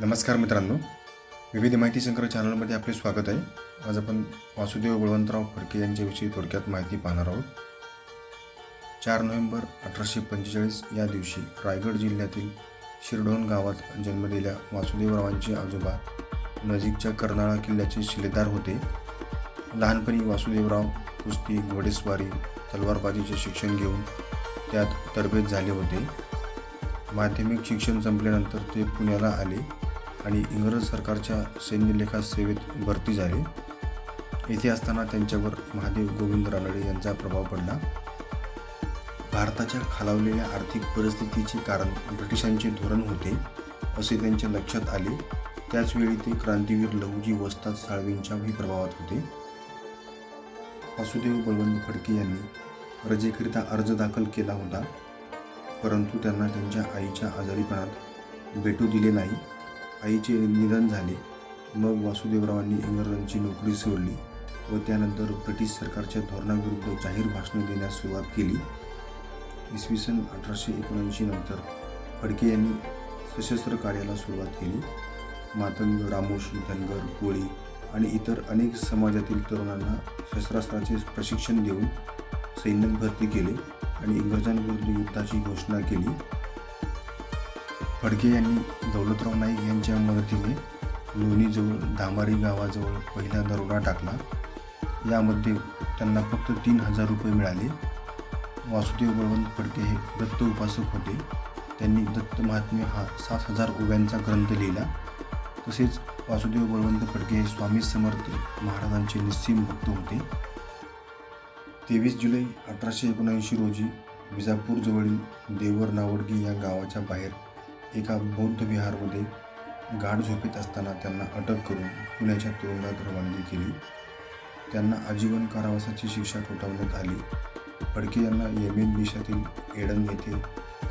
नमस्कार मित्रांनो. विविध माहिती संग्रह चॅनलमध्ये आपले स्वागत आहे. आज आपण वासुदेव बळवंतराव फडके यांच्याविषयी थोडक्यात माहिती पाहणार आहोत. चार नोव्हेंबर अठराशे पंचेचाळीस या दिवशी रायगड जिल्ह्यातील शिरडोन गावात जन्मलेल्या वासुदेवरावांचे आजोबा नजीकच्या कर्नाळा किल्ल्याचे शिलेदार होते. लहानपणी वासुदेवराव कुस्ती घोडेस्वारी तलवारबाजीचे शिक्षण घेऊन त्यात तरबेज झाले होते. माध्यमिक शिक्षण संपल्यानंतर ते पुण्याला आले. आणि इंग्रज सरकारच्या सैन्यलेखा सेवेत भरती झाले. येथे असताना त्यांच्यावर महादेव गोविंद रानडे यांचा प्रभाव पडला. भारताच्या खालावलेल्या आर्थिक परिस्थितीचे कारण ब्रिटिशांचे धोरण होते असे त्यांच्या लक्षात आले. त्याचवेळी ते क्रांतीवीर लहुजी वस्ताद साळवींच्याही प्रभावात होते. वासुदेव बलवंत फडके यांनी रजेकरिता अर्ज दाखल केला होता परंतु त्यांना त्यांच्या आईच्या आजारीपणात भेटू दिले नाही. आईचे निधन झाले. मग वासुदेवरावांनी इंग्रजांची नोकरी सोडली व त्यानंतर ब्रिटिश सरकारच्या धोरणाविरुद्ध जाहीर भाषणे देण्यास सुरुवात केली. इसवी सन अठराशे एकोणऐंशी नंतर फडके यांनी सशस्त्र कार्याला सुरुवात केली. मातंग रामोशी धनगर कोळी आणि इतर अनेक समाजातील तरुणांना शस्त्रास्त्राचे प्रशिक्षण देऊन सैन्यात भरती केले आणि इंग्रजांविरुद्ध युद्धाची घोषणा केली. फडके यांनी दौलतराव नाईक यांच्या मदतीने लोणीजवळ धामारी गावाजवळ पहिला दरोडा टाकला. यामध्ये त्यांना फक्त तीन हजार रुपये मिळाले. वासुदेव बळवंत फडके हे दत्त उपासक होते. त्यांनी दत्त महात्म्य हा सात हजार ओव्यांचा ग्रंथ लिहिला. तसेच वासुदेव बळवंत फडके हे स्वामी समर्थ महाराजांचे निस्सीम भक्त होते. तेवीस जुलै अठराशे एकोणऐंशी रोजी विजापूरजवळील देवर नावडगी या गावाच्या बाहेर एका बौद्ध विहारमध्ये गाढ झोपेत असताना त्यांना अटक करून पुण्याच्या तुरुंगात रवानगी केली. त्यांना आजीवन कारावासाची शिक्षा ठोठावण्यात आली. फडके यांना येमेन देशातील एडन येथे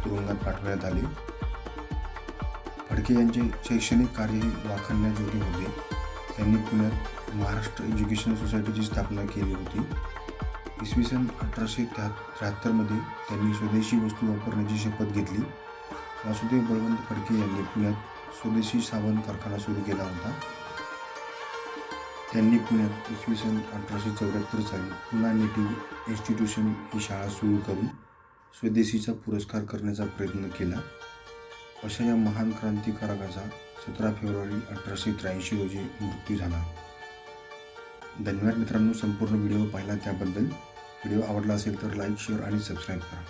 तुरुंगात पाठवण्यात आले. फडके यांचे शैक्षणिक कार्यही वाखाणण्याजोगे होते. त्यांनी पुण्यात महाराष्ट्र एज्युकेशन सोसायटीची स्थापना केली होती. इसवी सन अठराशे त्या त्र्याहत्तरमध्ये त्यांनी स्वदेशी वस्तू वापरण्याची शपथ घेतली. वासुदेव बळवंत फडके यांनी पुण्यात स्वदेशी साबण कारखाना सुरू केला होता. त्यांनी पुण्यात इसवी सन अठराशे चौऱ्याहत्तर साली पुन्हा नेटिव्ह इन्स्टिट्यूशन ही शाळा सुरू करून स्वदेशीचा पुरस्कार करण्याचा प्रयत्न केला. अशा या महान क्रांतिकारकाचा सतरा फेब्रुवारी अठराशे त्र्याऐंशी रोजी मृत्यू झाला. धन्यवाद मित्रांनो संपूर्ण व्हिडिओ पाहिला त्याबद्दल. व्हिडिओ आवडला असेल तर लाईक शेअर आणि सबस्क्राईब करा.